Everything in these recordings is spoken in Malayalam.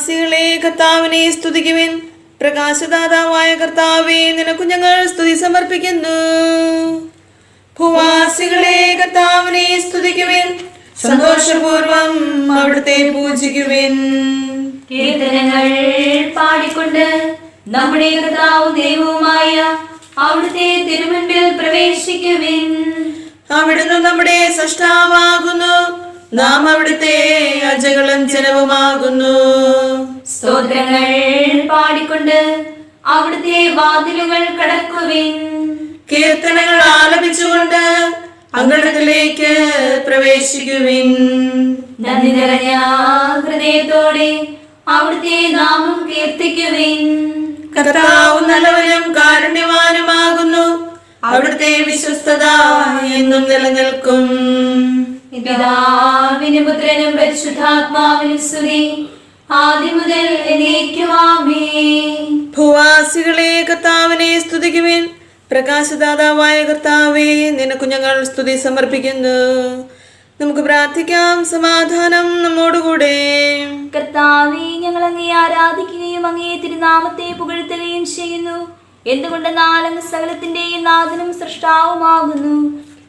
ഭൂവാസികളെ കർത്താവിനെ സ്തുതിക്കുവിൻ. പ്രകാശദാതാവായ കർത്താവെ നിനക്കു ഞങ്ങൾ സ്തുതി സമർപ്പിക്കുന്നു. ഭൂവാസികളെ കർത്താവിനെ സ്തുതിക്കുവിൻ. സന്തോഷപൂർവം അവിടുത്തെ പൂജിക്കുവിൻ. കീർത്തനങ്ങൾ പാടിക്കൊണ്ട് നമ്മുടെ കർത്താവ് ദൈവവുമായ അവിടുത്തെ തിരുമുൻപിൽ പ്രവേശിക്കുവിൻ. അവിടുന്ന് നമ്മുടെ സൃഷ്ടാവാകുന്നു. നാം അവിടുത്തെ അജകളും ജനവുമാകുന്നു. സ്തോത്രങ്ങൾ പാടിക്കൊണ്ട് അവിടുത്തെ വാതിലുകൾ കടക്കുവിൻ. കീർത്തനങ്ങൾ ആലപിച്ചുകൊണ്ട് അങ്കണത്തിലേക്ക് പ്രവേശിക്കുവിൻ. നന്ദി നിറഞ്ഞ ഹൃദയത്തോടെ അവിടുത്തെ നാമം കീർത്തിക്കുവിൻ. കർത്താവ് നല്ലവനും കാരുണ്യവാനുമാകുന്നു. അവിടുത്തെ വിശ്വസ്തത എന്നും നിലനിൽക്കും. പിതാവിനും പുത്രനും പരിശുദ്ധാത്മാവിനും സ്തുതി. ഭൂവാസികളെ കർത്താവിനെ സ്തുതിക്കുവിൻ. പ്രകാശദാതാവായ കർത്താവേ നിനക്കു ഞങ്ങൾ സ്തുതി സമർപ്പിക്കുന്നു. നമുക്ക് പ്രാർത്ഥിക്കാം. സമാധാനം നമ്മോടുകൂടെ. കർത്താവെ ഞങ്ങൾ അങ്ങേ ആരാധിക്കുകയും അങ്ങേ തിരുനാമത്തെ പുകഴ്ത്തുകയും ചെയ്യുന്നു. എന്തുകൊണ്ട് അങ്ങ് സകലത്തിന്റെയും നാഥനും സൃഷ്ടാവുമാകുന്നു?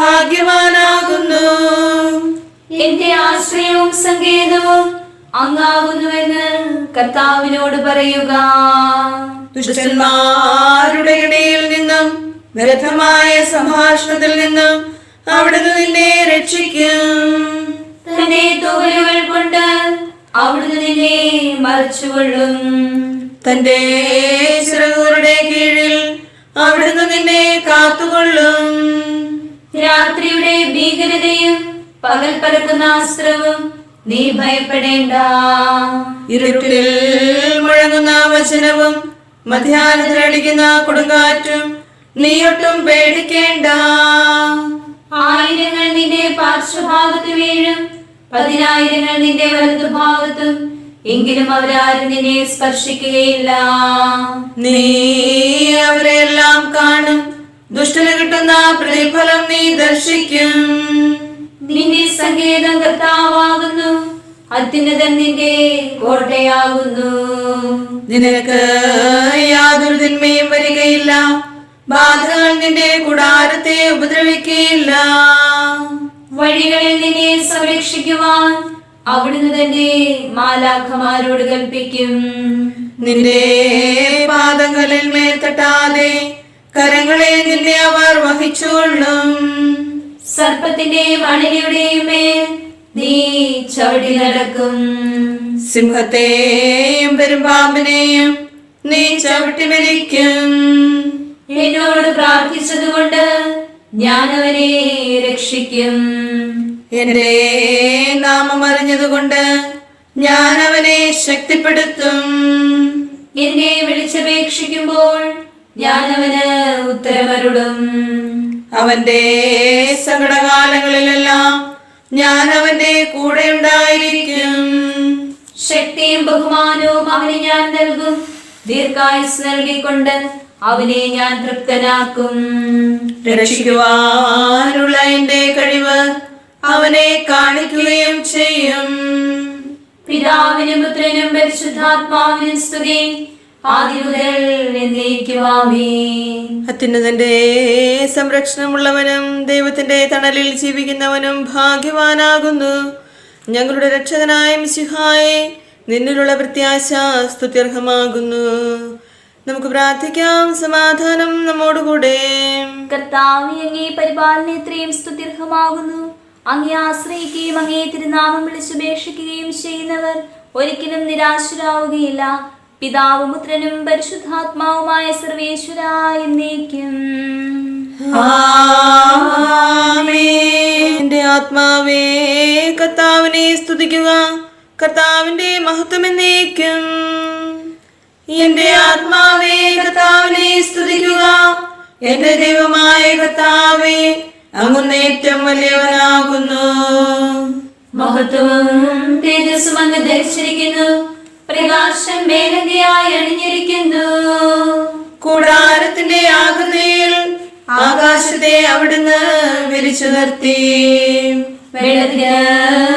ഭാഗ്യവാനാകുന്നു. എന്റെ ആശ്രയവും സങ്കേതവും അങ്ങാകുന്നുവെന്ന് കർത്താവിനോട് പറയുക. ദുഷ്ടന്മാരുടെ ഇടയിൽ നിന്നും വ്യർത്ഥമായ സംഭാഷണത്തിൽ നിന്നും അവിടുന്ന് നിന്നെ രക്ഷിക്കും. തന്റെ തോലുകൾ കൊണ്ട് അവിടുന്ന് നിന്നെ മറച്ചുകൊള്ളും. തന്റെ ചിറകുകളുടെ കീഴിൽ അവിടുന്ന് നിന്നെ കാത്തുകൊള്ളും. രാത്രിയുടെ ഭീകരതയും പകൽ പരക്കുന്ന അസ്ത്രവും നീ ഭയപ്പെടേണ്ട. ഇരുട്ടിൽ മുഴങ്ങുന്ന വചനവും മധ്യാഹ്നത്തിലടിക്കുന്ന കൊടുങ്കാറ്റും നീയൊട്ടും പേടിക്കേണ്ട. ആയിരങ്ങൾ നിന്റെ പാർശ്വഭാഗത്ത് വീഴും പതിനായിരങ്ങൾ നിന്റെ വലതുഭാഗത്തും എങ്കിലും അവരാരും നിന്നെ സ്പർശിക്കുകയില്ല. നീ അവരെല്ലാം കാണും. ദുഷ്ടന് കിട്ടുന്ന പ്രതിഫലം നീ ദർശിക്കും. നിന്റെ സങ്കേതം കർത്താവാകുന്നു. അത്യുന്നതൻ നിന്റെ കോട്ടയാകുന്നു. നിനക്ക് യാതൊരു തിന്മയും വരികയില്ല. ബാധകൾ നിന്റെ കൂടാരത്തെ ഉപദ്രവിക്കുകയില്ല. വഴികളിൽ നിന്നെ സംരക്ഷിക്കുവാൻ അവിടുന്ന് തന്നെ മാലാഖമാരോട് കൽപ്പിക്കും. നിന്റെ പാദങ്ങളിൽ മേൽ തട്ടാതെ കരങ്ങളെ നിന്നെ അവർ വഹിച്ചുകൊള്ളും. സർപ്പത്തിന്റെയും അണിലയുടെയും മേൽ നീ ചവിടി നടക്കും. സിംഹത്തെയും പെരുമ്പാമ്പിനെയും നീ ചവിട്ടി മരിക്കും എന്നോട് പ്രാർത്ഥിച്ചതുകൊണ്ട് ഞാൻ അവനെ രക്ഷിക്കും. എന്റെ നാമം അറിഞ്ഞതുകൊണ്ട് ഞാൻ അവനെ ശക്തിപ്പെടുത്തും. എന്നെ വിളിച്ചപേക്ഷിക്കുമ്പോൾ ഞാൻ അവന് ഉത്തരമരുളും. അവന്റെ സങ്കടകാലങ്ങളിലെല്ലാം ഞാൻ അവന്റെ കൂടെ ഉണ്ടായിരിക്കും. ശക്തിയും ബഹുമാനവും അവന് ഞാൻ നൽകും. ദീർഘായുസ് നൽകിക്കൊണ്ട് അവനെ ഞാൻ തൃപ്തനാക്കും. രക്ഷിക്കുവാനുള്ള എന്റെ കഴിവ് അവനെ കാണിക്കുകയും ചെയ്യും. പിതാവിനും പുത്രനും പരിശുദ്ധാത്മാവിനും സ്തുതി. അത്യുന്നതന്റെ സംരക്ഷണമുള്ളവനും ദൈവത്തിന്റെ തണലിൽ ജീവിക്കുന്നവനും ഭാഗ്യവാനാകുന്നു. ഞങ്ങളുടെ രക്ഷകനായ മിശിഹായെ നിന്നിലുള്ള പ്രത്യാശ സ്തുത്യർഹമാകുന്നു. നമുക്ക് പ്രാർത്ഥിക്കാം സമാധാനം നമ്മോടുകൂടെ. കർത്താവെ അങ്ങേ പരിപാലനത്തെയും സ്തുത്യർഹമാകുന്നു. അങ്ങേ ആശ്രയിക്കുകയും അങ്ങേ തിരുനാമം വിളിച്ചുപേക്ഷിക്കുകയും ചെയ്യുന്നവർ ഒരിക്കലും നിരാശരാവുകയില്ല. പിതാവും പുത്രനും പരിശുദ്ധാത്മാവുമായ സർവേശ്വര എന്നേക്കും. എന്റെ ആത്മാവേ കർത്താവിനെ സ്തുതിക്കുക. കർത്താവിന്റെ മഹത്വം എന്നേക്കും. എന്റെ ആത്മാവേ കർത്താവിനെ സ്തുതിക്കുക. എന്റെ ദൈവമായ കർത്താവേ അങ്ങുന്ന ഏറ്റവും വലിയവനാകുന്നു. മഹത്വവും തേജസ്സും അങ്ങ് ധരിച്ചിരിക്കുന്നു. പ്രകാശം മേലങ്കയായി അണിഞ്ഞിരിക്കുന്നു. കൂടാരത്തിന്റെ ആകുന്നയിൽ ആകാശത്തെ അവിടുന്ന് വിരിച്ചു നിർത്തി. വെള്ളത്തിന്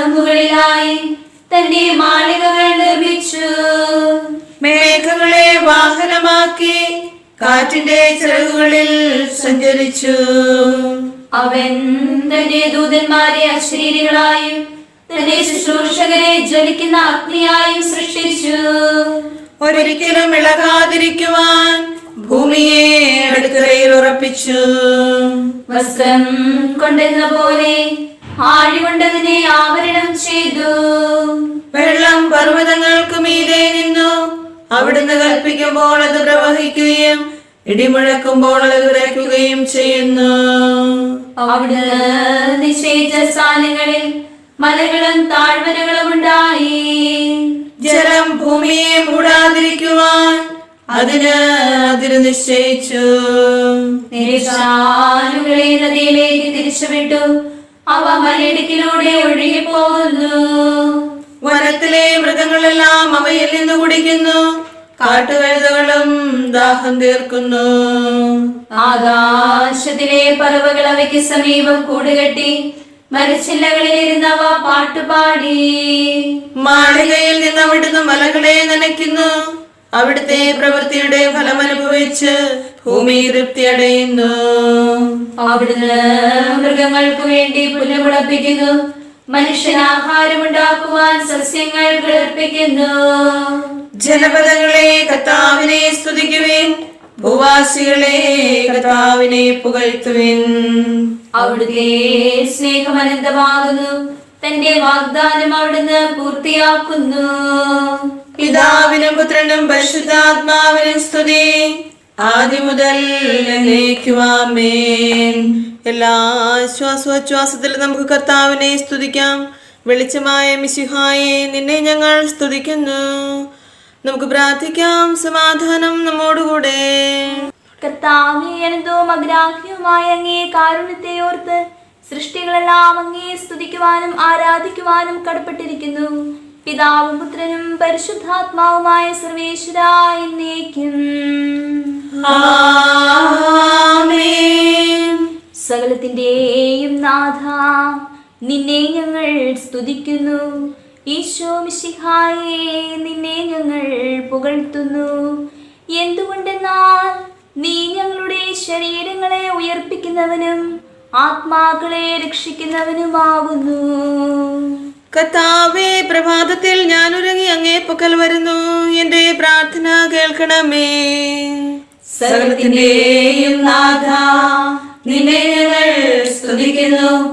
മുകളിലായി തന്റെ മാളികകൾ നിർമ്മിച്ചു. മേഘങ്ങളെ വാഹനമാക്കി കാറ്റിന്റെ ചിറകുകളിൽ സഞ്ചരിച്ചു. അവൻ തന്റെ ദൂതന്മാരെ അശരീരികളായും തന്റെ ശുശ്രൂഷകരെ ജ്വലിക്കുന്ന അഗ്നിയായും സൃഷ്ടിച്ചു. ഒരിക്കലും ഇളകാതിരിക്കുവാൻ ഭൂമിയെ അടുക്കളയിൽ ഉറപ്പിച്ചു. വസ്ത്രം കൊണ്ടെന്ന പോലെ ആഴികൊണ്ടതിനെ ആവരണം ചെയ്തു. വെള്ളം പർവതങ്ങൾക്ക് മീതെ നിന്നു. അവിടുന്ന് കൽപ്പിക്കുമ്പോൾ അത് പ്രവഹിക്കുകയും ഇടിമുഴക്കുമ്പോൾ അത് വിറയ്ക്കുകയും ചെയ്യുന്നു. അവിടുന്ന് നിശ്ചയിച്ച സ്ഥാനങ്ങളിൽ മലകളും താഴ്വരകളും ഉണ്ടായി ജലം ഭൂമിയെ മൂടാതിരിക്കുവാൻ അതിന് അതിര് നിശ്ചയിച്ചു നിരീക്ഷാനുകളെ നദിയിലേക്ക് തിരിച്ചുവിട്ടു. അവ മലയിടുക്കിലൂടെ ഒഴുകി ഒഴുകിപ്പോകുന്നു. വനത്തിലെ മൃഗങ്ങളെല്ലാം അവയിൽ നിന്ന് കുടിക്കുന്നു. കാട്ടുകഴുതകളും ദാഹം തീർക്കുന്നു. ആകാശത്തിലെ പറവകൾ അവയ്ക്ക് സമീപം കൂടുകെട്ടി. മരച്ചില്ലകളിൽ ഇരുന്നവ പാട്ടുപാടി മാളികയിൽ നിന്ന് അവിടുന്ന് മലകളെ നനയ്ക്കുന്നു. അവിടുത്തെ പ്രവൃത്തിയുടെ ഫലം അനുഭവിച്ച് ഭൂമി തൃപ്തിയടയുന്നു. അവിടുന്ന് മൃഗങ്ങൾക്ക് വേണ്ടി പുല്ലുമുളപ്പിക്കുന്നു. ഉണ്ടാക്കുവാൻ സസ്യങ്ങൾ കിളർപ്പിക്കുന്നു ജനപദങ്ങളെ കത്താവിനെ സ്തുതിക്കുവിൻ. ഭൂവാസികളെ കർത്താവിനെ പുകഴ്ത്തുവിൻ. അവിടുത്തെ സ്നേഹം അനന്തമാകുന്നു തന്റെ വാഗ്ദാനം അവിടുന്ന് പൂർത്തിയാക്കുന്നു. പിതാവിനും പുത്രനും പരിശുദ്ധാത്മാവിനും സ്തുതി. ആദ്യം മുതൽ എല്ലാ ആശ്വാസോച്ഛ്വാസത്തിൽ നമുക്ക് കർത്താവിനെ സ്തുതിക്കാം. വെളിച്ചമായ മിശിഹായെ നിന്നെ ഞങ്ങൾ സ്തുതിക്കുന്നു. നമുക്ക് പ്രാർത്ഥിക്കാം. സമാധാനം നമ്മോടുകൂടെ. കർത്താവേ അനന്തവും അഗ്രാഹ്യവുമായ അങ്ങേ കാരുണ്യത്തെ ഓർത്ത് സൃഷ്ടികളെല്ലാം അങ്ങേ സ്തുതിക്കുവാനും ആരാധിക്കുവാനും കടപ്പെട്ടിരിക്കുന്നു. പിതാവും പുത്രനും പരിശുദ്ധാത്മാവുമായ സർവേശ്വര എന്നേക്കും. സകലത്തിന്റെയും നാഥ നിന്നെ ഞങ്ങൾ സ്തുതിക്കുന്നു. ഈശോ മിശിഹായേ നിന്നെ ഞങ്ങൾ പുകഴ്ത്തുന്നു. എന്തുകൊണ്ടെന്നാൽ നീ ഞങ്ങളുടെ ശരീരങ്ങളെ ഉയർപ്പിക്കുന്നവനും ആത്മാക്കളെ രക്ഷിക്കുന്നവനുമാകുന്നു കത്താവേ പ്രഭാതത്തിൽ ഞാൻ ഒരുങ്ങി അങ്ങേ പക്കൽ വരുന്നു. എന്റെ പ്രാർത്ഥന കേൾക്കണമേ. സകലത്തിന്റെയും നാഥ നിന്നെ ഞങ്ങൾ സ്തുതിക്കുന്നു.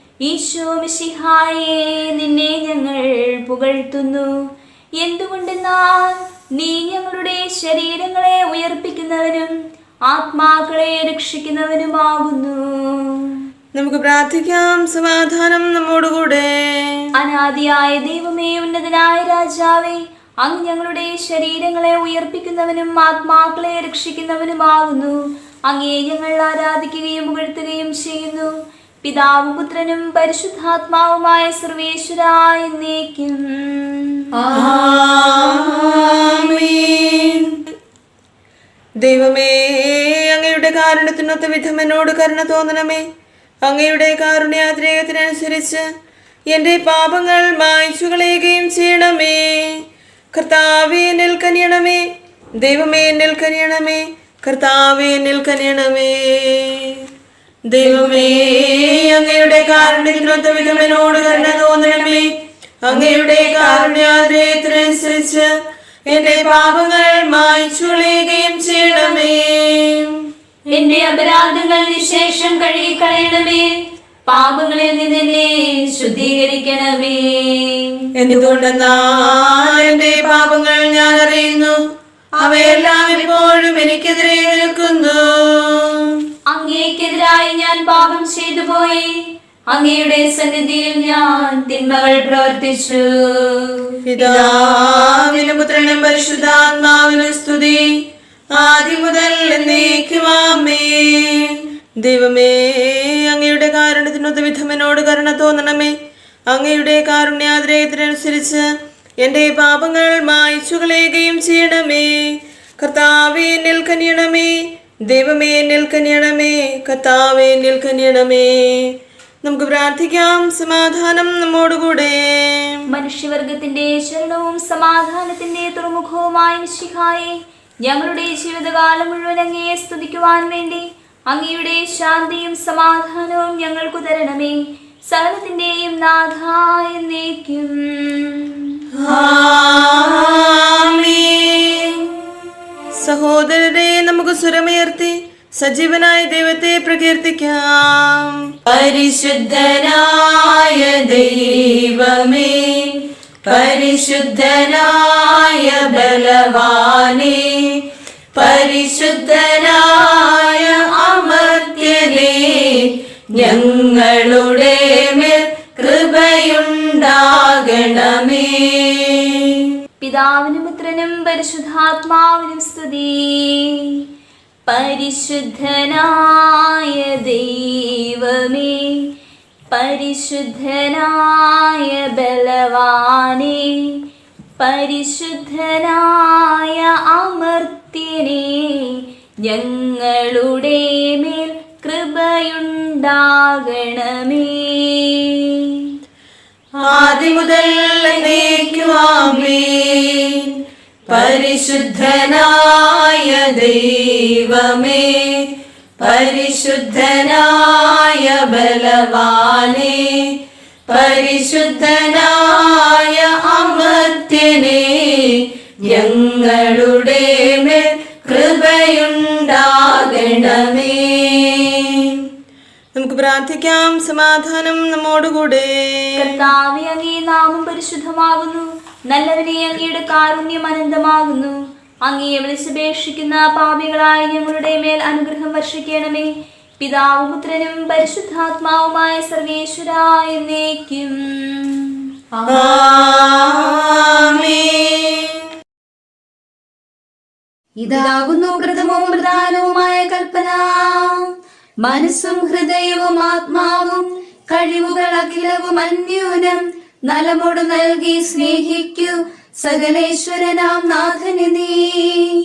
ഈശോ മിശിഹായെ നിന്നെ ഞങ്ങൾ പുകഴ്ത്തുന്നു. എന്തുകൊണ്ടെന്നാൽ നീ ഞങ്ങളുടെ ശരീരങ്ങളെ ഉയർപ്പിക്കുന്നവനും ആത്മാക്കളെ രക്ഷിക്കുന്നവനുമാകുന്നു. നമുക്ക് പ്രാർത്ഥിക്കാം. സമാധാനം നമ്മോടുകൂടെ. അനാദിയായ ദൈവമേ ഉന്നതനായ രാജാവേ അങ്ങ് ഞങ്ങളുടെ ശരീരങ്ങളെ ഉയർപ്പിക്കുന്നവനും ആത്മാക്കളെ രക്ഷിക്കുന്നവനുമാകുന്നു. അങ്ങേ ഞങ്ങൾ ആരാധിക്കുകയും പുകഴ്ത്തുകയും ചെയ്യുന്നു. പിതാവും പുത്രനും പരിശുദ്ധാത്മാവുമായ സർവേശ്വര ദൈവമേ അങ്ങയുടെ കാരണത്തിനൊത്ത വിധം എന്നോട് കരുണ തോന്നണമേ. അങ്ങയുടെ കാരുണ്യാതിരേകത്തിനനുസരിച്ച് എന്റെ പാപങ്ങൾ മായ്ച്ചു കളയുകയും ചെയ്യണമേ. കർത്താവേ എന്നിൽ കനിയണമേ. ദൈവമേ എന്നിൽ കനിയണമേ. കർത്താവേ കനിയണമേ. ദൈവമേ അങ്ങയുടെ കാരുണ്യത്തിനൊത്ത വിധം എന്നോട് കരുണ തോന്നണമേ. അങ്ങയുടെ കാരുണ്യാതിരേകത്തിനനുസരിച്ച് എന്റെ പാപങ്ങൾ മായ്ച്ചു കളയുകയും ചെയ്യണമേ. എന്റെ അപരാധങ്ങൾ നിശേഷം കഴുകിക്കളയണമേ. പാപങ്ങളിൽ നിന്ന് എന്നെ ശുദ്ധീകരിക്കണമേ. എന്തുകൊണ്ടെന്നാ എന്റെ പാപങ്ങൾ ഞാൻ അറിയുന്നു? അവയെല്ലാം ഇപ്പോഴും എനിക്കെതിരെ നിൽക്കുന്നു. അങ്ങേക്കെതിരായി ഞാൻ പാപം ചെയ്തു പോയി. അങ്ങയുടെ സന്നിധിയിൽ ഞാൻ തിന്മകൾ പ്രവർത്തിച്ചു. പിതാവിനും പുത്രനും പരിശുദ്ധാത്മാവിനും സ്തുതി. ആദ്യം മുതൽ എന്നേക്കുമാമേ ദൈവമേ അങ്ങയുടെ കാരണത്തിനൊത്ത വിധം എന്നോട് കരുണ തോന്നണമേ. അങ്ങയുടെ കാരുണ്യാതിരേയത്തിനനുസരിച്ച് എന്റെ പാപങ്ങൾ മായ്ച്ചു കളയുകയും ചെയ്യണമേ. കർത്താവേ നിൽക്കനിയണമേ കനിയണമേ ദൈവമേ നിൽക്കനിയണമേ കർത്താവെ എന്നിൽ നമുക്ക് പ്രാർത്ഥിക്കാം. സമാധാനം നമ്മോടുകൂടെ. മനുഷ്യവർഗത്തിന്റെ ശരണവും സമാധാനത്തിന്റെ തുറമുഖവുമായ ശിഖായി ഞങ്ങളുടെ ജീവിതകാലം മുഴുവൻ അങ്ങയെ സ്തുതിക്കുവാൻ വേണ്ടി അങ്ങയുടെ ശാന്തിയും സമാധാനവും ഞങ്ങൾക്ക് തരണമേ. സകലത്തിന്റെയും നാഥായ ആമേൻ. സഹോദരരെ നമുക്ക് സ്വരമുയർത്തി സജീവനായ ദൈവത്തെ പ്രകീർത്തിക്കാം. പരിശുദ്ധനായ ദൈവമേ പരിശുദ്ധനായ ബലവാനേ പരിശുദ്ധനായ അമർത്യനേ ഞങ്ങളുടെ പിതാവിനും പുത്രനും പരിശുദ്ധാത്മാവിനും സ്തുതി. പരിശുദ്ധനായ ദൈവമേ പരിശുദ്ധനായ ബലവാനേ പരിശുദ്ധനായ അമർത്യനേ ഞങ്ങളുടെ മേൽ കൃപയുണ്ടാകണമേ. ആദ്യം മുതൽ എന്നേക്കുമാമേൻ പരിശുദ്ധനായ ദൈവമേ പരിശുദ്ധനായ ബലവാനെ പരിശുദ്ധനായ അമർത്യനെ ഞങ്ങളുടെ മേൽ കൃപയുണ്ടാകണമേ. നമുക്ക് പ്രാർത്ഥിക്കാം. സമാധാനം നമ്മോടുകൂടെ. കർത്താവെ അങ്ങേ നാമം പരിശുദ്ധമാകുന്നു. നല്ലവനെ അങ്ങയുടെ കാരുണ്യം അനന്തമാകുന്നു. അങ്ങയെ വിളിച്ചപേക്ഷിക്കുന്ന പാപികളായ ഞങ്ങളുടെ മേൽ അനുഗ്രഹം വർഷിക്കണമേ. പിതാവും പുത്രനും പരിശുദ്ധാത്മാവുമായ സർവേശ്വരായ എന്നേക്കും. ഇതാകുന്നു പ്രഥമവും പ്രധാനവുമായ കൽപ്പന. മനസ്സും ഹൃദയവും ആത്മാവും കഴിവുകൾ അഖിലവും അന്യൂനം നലമോട് നൽകി സ്നേഹിക്കൂ സകലേശ്വരനാം നാഥന് നീ.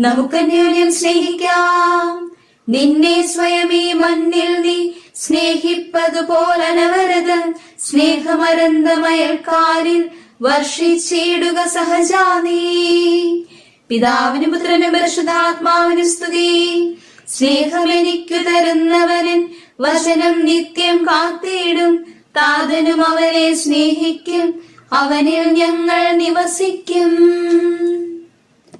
നമുക്കന്യോന്യം സ്നേഹിക്കാം. നിന്നെ സ്വയം ഈ മണ്ണിൽ നീ സ്നേഹിപ്പതുപോലനവരത്. സ്നേഹമരന്ത സ്നേഹമരന്തമയൽക്കാരിൽ വർഷിച്ചിടുക സഹജാ നീ. പിതാവിനും പുത്രനും പരിശുദ്ധാത്മാവിനും സ്തുതി. സ്നേഹം എനിക്കു തരുന്നവനൻ വചനം നിത്യം കാത്തിയിടും താതനും അവനെ സ്നേഹിക്കും. അവനിൽ ഞങ്ങൾ നിവസിക്കും.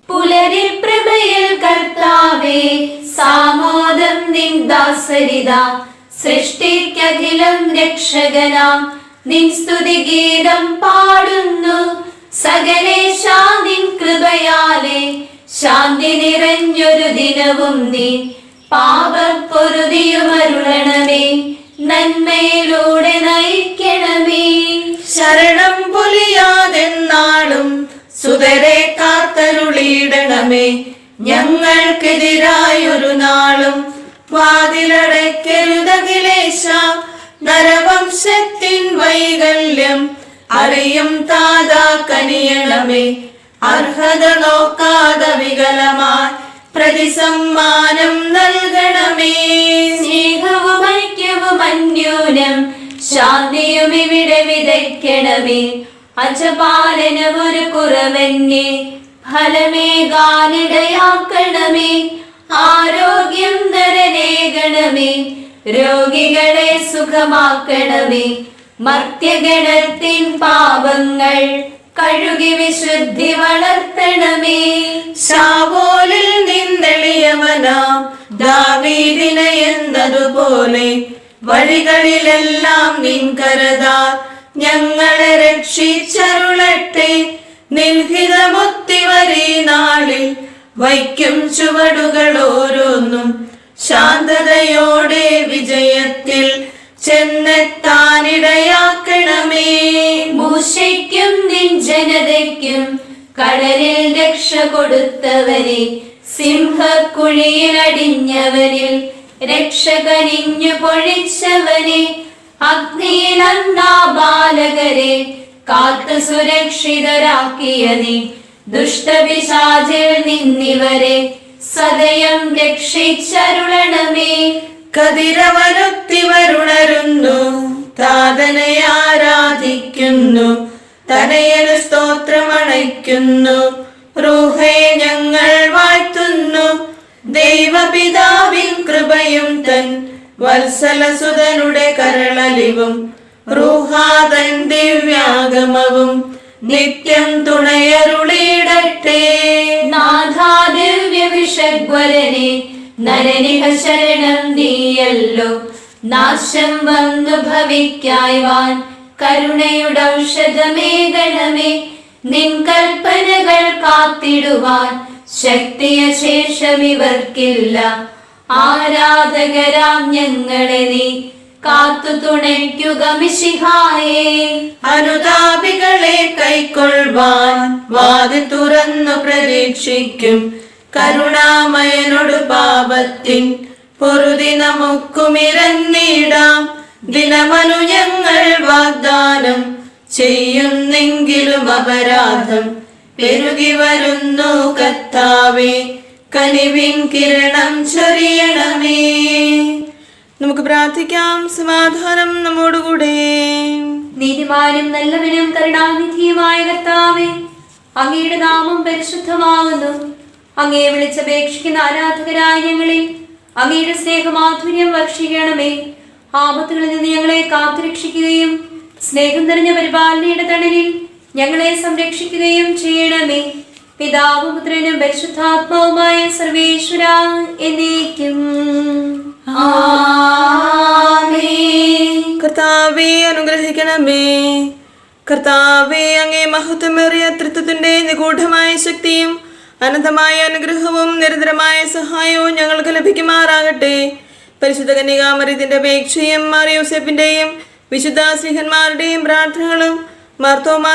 പുലരിൽ പ്രഭയിൽ കർത്താവേ സാമോദം നിൻ ദാസരിത. സൃഷ്ടിക്കഖിലം രക്ഷകനാം. നിൻ സ്തുതി ഗീതം പാടുന്നു. സകലേശാ നിൻ കൃപയാലെ ശാന്തി നിറഞ്ഞൊരു ദിനവും നീ. പാപപ്പൊരുതിയുമരുളണമേ നന്മയിലൂടെ നയിക്കണമേ. ശരണം പൊലിയാതെന്നാളും സുതരെ കാത്തരുളിയിടണമേ. ഞങ്ങൾക്കെതിരായൊരു നാളും വാതിലടയ്ക്കരുതകിലേശ. നരവംശത്തിൻ വൈകല്യം അറിയും താതാ കനിയണമേ. അർഹത നോക്കാതെ വികലമായി പ്രതിസമ്മാനം നൽകണമേ. സ്നേഹവും ഐക്യവും അന്യൂനം ശാന്തിയും ഇവിടെ വിതയ്ക്കണമേ. അജപാലനം ഒരു കുറവന്നെ ഫലമേകാനിടയാക്കണമേ. ആരോഗ്യം നരനേകണമേ രോഗികളെ സുഖമാക്കണമേ. മർത്യഗണത്തിൻ പാപങ്ങൾ കഴുകി വിശുദ്ധി വളർത്തണമേ. ശാവോലിൽ നിന്നെളിയവനാം ദാവീദിന എന്നതുപോലെ വഴികളിലെല്ലാം നിൻ കരുതാ ഞങ്ങളെ രക്ഷിച്ചരുളട്ടെ. നിൻഹിതമൊത്തിവരീ നാളിൽ വയ്ക്കും ചുവടുകൾ ഓരോന്നും ശാന്തതയോടെ വിജയത്തിൽ ചെന്നെത്താനിടയാക്കണമേ. മൂശയ്ക്കും നിൻ ജനതയ്ക്കും കടലിൽ രക്ഷ കൊടുത്തവരെ സിംഹക്കുഴിയിൽ അടിഞ്ഞവരിൽ രക്ഷ കരിഞ്ഞു പൊഴിച്ചവനെ അഗ്നിയിൽ ബാലകരെ കാത്തു സുരക്ഷിതരാക്കിയ നീ ദുഷ്ടപിശാചിൽ നിന്നിവരെ സദയം രക്ഷിച്ചരുളണമേ. കതിരവരുത്തിവരുണരുന്നു താതനെ ആരാധിക്കുന്നു. തനയനു സ്തോത്രമണയ്ക്കുന്നു. റൂഹേ ഞങ്ങൾ വാഴ്ത്തുന്നു. ദൈവപിതാവിൻ കൃപയും തൻ വത്സലസുതനുടെ കരളലിവും. റൂഹാതൻ ദിവ്യാഗമവും. നിത്യം തുണയരുളിയിടട്ടെ നാഥാദിവ്യ വിഷഗ്വരനെ നരനിഹ ശരണം നീയല്ലോ. നാശം വന്നു ഭവിക്കായ്വാൻ കരുണയുടെ ഔഷധമേ ഗണമേ. നിൻ കൽപ്പനകൾ കാത്തിടുവാൻ ശക്തിയ ശേഷം ഇവർക്കില്ല. ആരാധകരാം ഞങ്ങളെ നീ കാത്തു തുണയ്ക്കുക മിശിഹായേ. അനുതാപികളെ കൈക്കൊള്ളുവാൻ വാതിൽ തുറന്നു പ്രതീക്ഷിക്കും. കരുണാമയനോട് പാപത്തിൻ പൊറുതി നമുക്കുമിരന്നിടാം. ദിനമനു ഞങ്ങൾ വാഗ്ദാനം ചെയ്യുന്നെങ്കിലും അപരാധം പെരുകി വരുന്നു കത്താവേ കനിവിൻ കിരണം ചൊരിയണമേ. നമുക്ക് പ്രാർത്ഥിക്കാം. സമാധാനം നമ്മോടുകൂടെ. നീതിമാനും നല്ലവനും കരുണാനിധിയുമായ കർത്താവേ അങ്ങയുടെ നാമം പരിശുദ്ധമാകുന്നു. അങ്ങയെ വിളിച്ചപേക്ഷിക്കുന്ന ആരാധകരായ ഞങ്ങളെ അങ്ങയുടെ സ്നേഹമാധുര്യം വർഷിക്കണമേ. ആപത്തുകളിൽ നിന്ന് ഞങ്ങളെ കാത്തുരക്ഷിക്കുകയും സ്നേഹം നിറഞ്ഞ പരിപാലനയുടെ തണലിൽ ഞങ്ങളെ സംരക്ഷിക്കുകയും ചെയ്യണമേ. പിതാവും പുത്രനും പരിശുദ്ധാത്മാവുമായ സർവേശ്വര എന്നേക്കും. കർത്താവെ അനുഗ്രഹിക്കണമേ. കർത്താവെ അങ്ങേ മഹത്വമേറിയ തൃത്വത്തിന്റെ നിഗൂഢമായ ശക്തിയും അനന്തമായ അനുഗ്രഹവും നിരന്തരമായ സഹായവും ഞങ്ങൾക്ക് ലഭിക്കുമാറാകട്ടെ. പരിശുദ്ധ കന്യകാമറിയത്തിന്റെ അപേക്ഷയും മാറിയോസെഫിന്റെയും വിശുദ്ധ സ്ലിഹന്മാരുടെയും പ്രാർത്ഥനകളും മാർത്തോമാ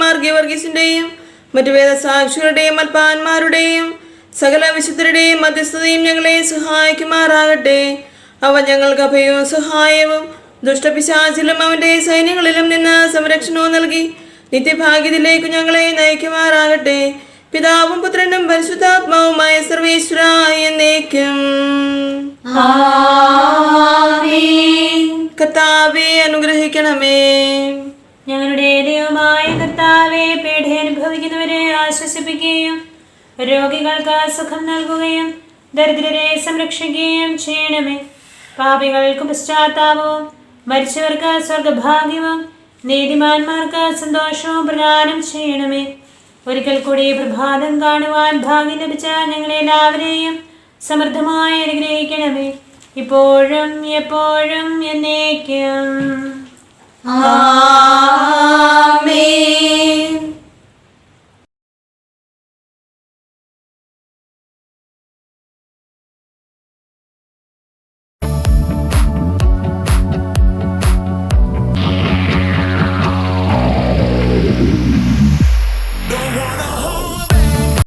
മാർ ഗീവർഗീസിന്റെയും മറ്റു വേദസാക്ഷികളുടെയും അൽപാന്മാരുടെയും സകല വിശുദ്ധരുടെയും മധ്യസ്ഥതയും ഞങ്ങളെ സഹായിക്കുമാറാകട്ടെ. അവ ഞങ്ങൾക്ക് അഭയവും സഹായവും ദുഷ്ടപിശാചിലും അവന്റെ സൈന്യങ്ങളിലും നിന്ന് സംരക്ഷണവും നൽകി നിത്യഭാഗ്യത്തിലേക്ക് ഞങ്ങളെ നയിക്കുമാറാകട്ടെ. പിതാവും പുത്രനും പരിശുദ്ധാത്മാവുമായ സർവേശ്വര എന്നേക്കും. കർത്താവെ അനുഗ്രഹിക്കണമേ. ഞങ്ങളുടെ ദൈവമായ കർത്താവെ പേടി അനുഭവിക്കുന്നവരെ ആശ്വസിപ്പിക്കുകയും രോഗികൾക്ക് സുഖം നൽകുകയും ദരിദ്രരെ സംരക്ഷിക്കുകയും ചെയ്യണമേ. പാപികൾക്ക് പശ്ചാത്താപവും മരിച്ചവർക്ക് സ്വർഗഭാഗ്യവും നീതിമാന്മാർക്ക് സന്തോഷവും പ്രദാനം ചെയ്യണമേ. ഒരിക്കൽ കൂടി പ്രഭാതം കാണുവാൻ ഭാഗ്യം ലഭിച്ച ഞങ്ങളെല്ലാവരെയും സമൃദ്ധമായി അനുഗ്രഹിക്കണമേ. ഇപ്പോഴും എപ്പോഴും എന്നേക്കും. ആമേ